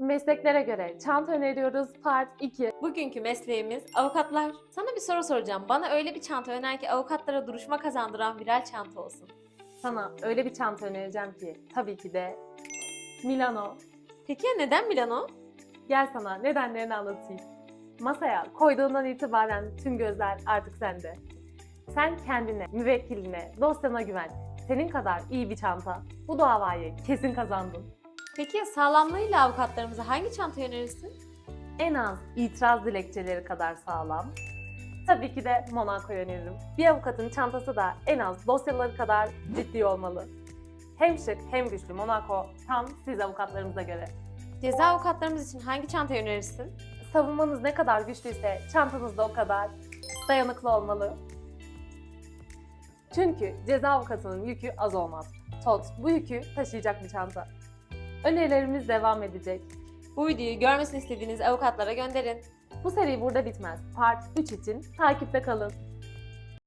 Mesleklere göre çanta öneriyoruz part 2. Bugünkü mesleğimiz avukatlar. Sana bir soru soracağım. Bana öyle bir çanta öner ki avukatlara duruşma kazandıran viral çanta olsun. Sana öyle bir çanta önereceğim ki tabii ki de Milano. Peki ya neden Milano? Gel sana nedenlerini anlatayım. Masaya koyduğundan itibaren tüm gözler artık sende. Sen kendine, müvekkiline, dosyana güven. Senin kadar iyi bir çanta. Bu davayı kesin kazandın. Peki ya sağlamlığıyla avukatlarımıza hangi çantayı önerirsin? En az itiraz dilekçeleri kadar sağlam. Tabii ki de Monaco'yu öneririm. Bir avukatın çantası da en az dosyaları kadar ciddi olmalı. Hem şık hem güçlü Monaco tam siz avukatlarımıza göre. Ceza avukatlarımız için hangi çantayı önerirsin? Savunmanız ne kadar güçlüyse çantanız da o kadar dayanıklı olmalı. Çünkü ceza avukatının yükü az olmaz. TOT bu yükü taşıyacak bir çanta. Önerilerimiz devam edecek. Bu videoyu görmesini istediğiniz avukatlara gönderin. Bu seri burada bitmez. Part 3 için takipte kalın.